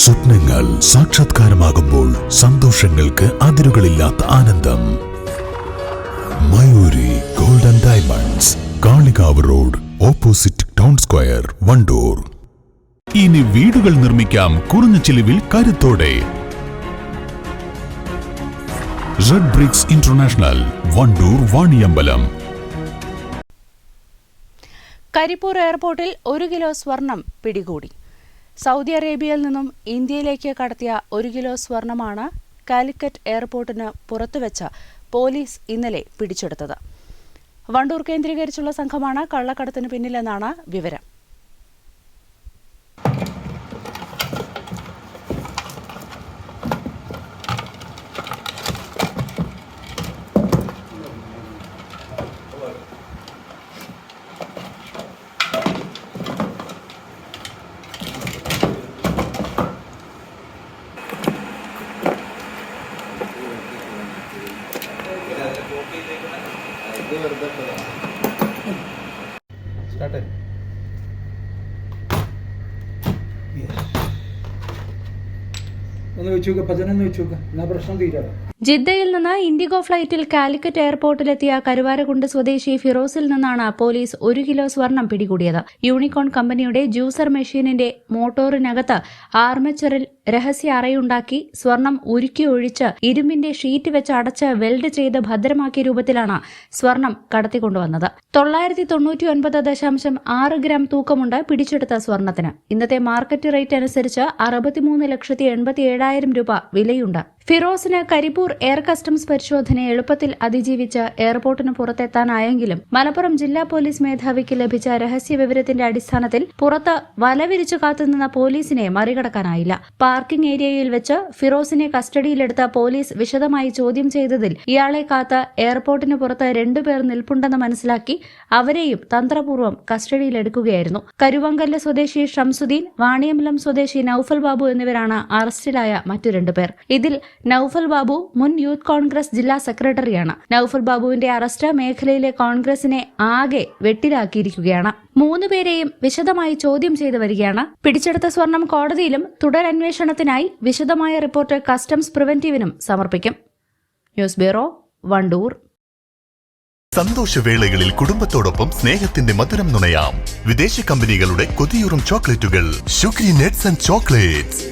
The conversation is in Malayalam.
സ്വപ്നങ്ങൾ സാക്ഷാത്കാരമാകുമ്പോൾ സന്തോഷങ്ങൾക്ക് അതിരുകളില്ലാത്ത ആനന്ദം. Mayuri golden diamonds Kalikavu road opposite town square Wandoor. ഇനി വീടുകൾ നിർമ്മിക്കാം കുറഞ്ഞ ചിലവിൽ കരുത്തോടെ. Red bricks international Wandoor Vaniyambalam. Karipur എയർപോർട്ടിൽ ഒരു കിലോ സ്വർണം പിടികൂടി. സൗദി അറേബ്യയിൽ നിന്നും ഇന്ത്യയിലേക്ക് കടത്തിയ ഒരു കിലോ സ്വർണമാണ് കാലിക്കറ്റ് എയർപോർട്ടിന് പുറത്തുവെച്ച് പോലീസ് ഇന്നലെ പിടിച്ചെടുത്തത്. വണ്ടൂർ കേന്ദ്രീകരിച്ചുള്ള സംഘമാണ് കള്ളക്കടത്തിന് പിന്നിലെന്നാണ് വിവരം. ഒന്ന് വെച്ച് നോക്കുക പതിനൊന്ന് വെച്ചു നോക്കുക എന്നാ പ്രശ്നം തീരാലോ ജിദ്ദയിൽ നിന്ന് ഇൻഡിഗോ ഫ്ലൈറ്റിൽ കാലിക്കറ്റ് എയർപോർട്ടിലെത്തിയ കരുവാരകുണ്ട് സ്വദേശി ഫിറോസിൽ നിന്നാണ് പോലീസ് ഒരു കിലോ സ്വർണം പിടികൂടിയത്. യൂണിക്കോൺ കമ്പനിയുടെ ജ്യൂസർ മെഷീനിന്റെ മോട്ടോറിനകത്ത് ആർമച്ചറിൽ രഹസ്യ അറയുണ്ടാക്കി സ്വർണം ഉരുക്കി ഒഴിച്ച് ഇരുമ്പിന്റെ ഷീറ്റ് വെച്ച് അടച്ച് വെൽഡ് ചെയ്ത് ഭദ്രമാക്കിയ രൂപത്തിലാണ് സ്വർണം കടത്തിക്കൊണ്ടുവന്നത്. തൊള്ളായിരത്തി തൊണ്ണൂറ്റി ഒൻപത് ദശാംശം ആറ് ഗ്രാം തൂക്കമുണ്ട് പിടിച്ചെടുത്ത സ്വർണത്തിന്. ഇന്നത്തെ മാർക്കറ്റ് റേറ്റ് അനുസരിച്ച് അറുപത്തിമൂന്ന് ലക്ഷത്തി എൺപത്തി ഏഴായിരം രൂപ വിലയുണ്ട്. ഫിറോസിന് കരിപ്പൂർ എയർ കസ്റ്റംസ് പരിശോധന എളുപ്പത്തിൽ അതിജീവിച്ച് എയർപോർട്ടിന് പുറത്തെത്താനായെങ്കിലും മലപ്പുറം ജില്ലാ പോലീസ് മേധാവിക്ക് ലഭിച്ച രഹസ്യ വിവരത്തിന്റെ അടിസ്ഥാനത്തിൽ പുറത്ത് വലവിരിച്ചു കാത്തുനിന്ന പോലീസിനെ മറികടക്കാനായില്ല. പാർക്കിംഗ് ഏരിയയിൽ വെച്ച് ഫിറോസിനെ കസ്റ്റഡിയിലെടുത്ത പോലീസ് വിശദമായി ചോദ്യം ചെയ്തതിൽ ഇയാളെ കാത്ത് എയർപോർട്ടിന് പുറത്ത് രണ്ടുപേർ നിൽപ്പുണ്ടെന്ന് മനസ്സിലാക്കി അവരെയും തന്ത്രപൂർവം കസ്റ്റഡിയിലെടുക്കുകയായിരുന്നു. കരുവങ്കല്ല സ്വദേശി ഷംസുദ്ദീൻ വാണിയമ്പലം സ്വദേശി നൌഫൽ ബാബു എന്നിവരാണ് അറസ്റ്റിലായ മറ്റു രണ്ടുപേർ. ഇതിൽ നൌഫൽ ബാബു മുൻ യൂത്ത് കോൺഗ്രസ് ജില്ലാ സെക്രട്ടറിയാണ്. നൌഫൽ ബാബുവിന്റെ അറസ്റ്റ് മേഖലയിലെ കോൺഗ്രസിനെ ആകെ വെട്ടിലാക്കിയിരിക്കുകയാണ്. മൂന്നുപേരെയും വിശദമായി ചോദ്യം ചെയ്തു വരികയാണ്. പിടിച്ചെടുത്ത സ്വർണം കോടതിയിലും തുടരന്വേഷണത്തിനായി വിശദമായ റിപ്പോർട്ട് കസ്റ്റംസ് പ്രിവന്റീവിനും സമർപ്പിക്കും. News bureau Wandoor. സന്തോഷവേളകളിൽ കുടുംബത്തോടൊപ്പം സ്നേഹത്തിന്റെ മധുരം നുണയാം. വിദേശ കമ്പനികളുടെ കൊതിയൂറും ചോക്ലേറ്റുകൾ. Shukri nuts and chocolates.